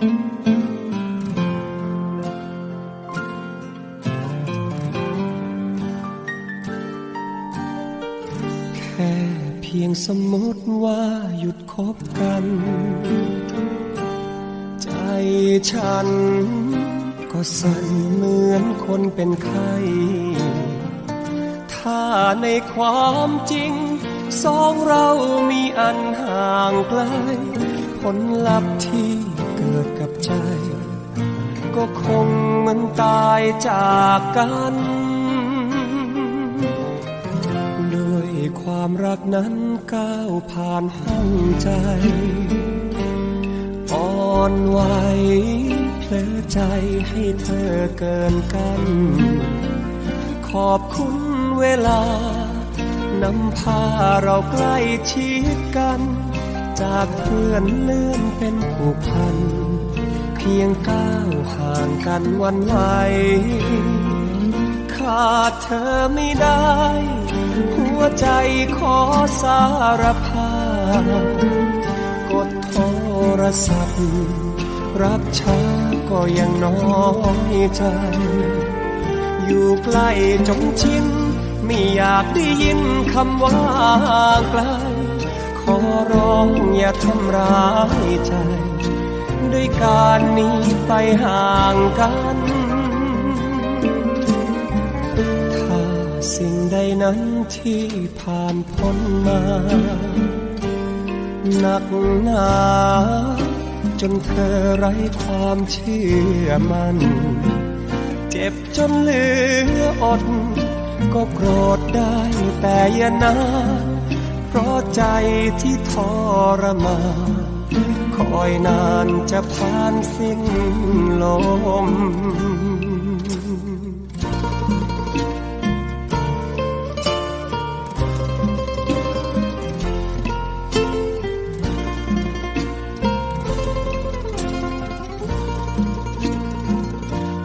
แค่เพียงสมมติว่าหยุดคบกัน ใจฉันก็สั่นเหมือนคนเป็นไข้ถ้าในความจริง สองเรามีอันห่างไกล ผลลัพธ์ที่ เกิดกับใจ ก็คงมือนตายจากกัน ด้วยความรักนั้นก้าวผ่านห้องใจอ่อนไหวเพลอใจให้เธอเกินกัน ขอบคุณเวลานำพาเราใกล้ชิดกัน จากเพื่อนเลื่อนเป็นผูกพัน เพียงก้าวห่างกันวันไหวขาดเธอไม่ได้ หัวใจขอสารภาพกดโทรศัพท์ รับช้าก็ยังน้อยใจ อยู่ใกล้จงชินไม่อยากได้ยินคำว่าไกล อร้องอย่าทำร้ายใจ ด้วยการหนี้ไปห่างกัน ถ้าสิ่งใดนั้นที่ผ่านพ้นมาหนักหนาจนเธอไร้ความเชื่อมัน่นเจ็บจนเหลืออด ก็โกรธได้แต่อย่านา เพราะใจที่ทรมานคอยนานจะผ่านสิ้นลม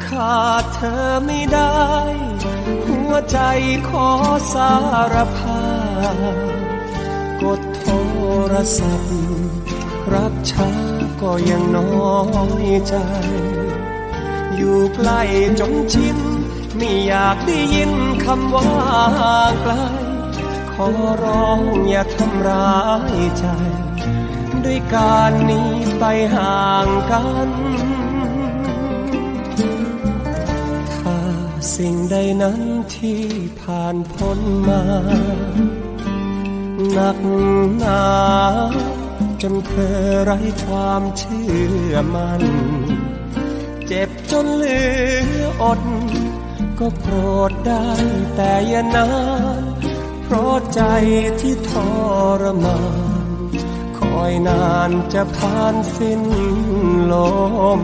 ขาดเธอไม่ได้ หัวใจขอสารภาพ กดโทรศัพท์ รับช้าก็ยังน้อยใจ อยู่ใกล้จนชินไม่อยากได้ยินคำว่าไกล ขอร้องอย่าทำร้ายใจ ด้วยการหนี้ไปห่างกันถ้าสิ่งใดนั้นที่ผ่านพ้นมา หนักหนาจนเธอไร้ความเชื่อมัน เจ็บจนเหลืออด ก็โกรธได้แต่อย่านานเพราะใจที่ทรมาน คอยนานจะผ่านสิ้นลม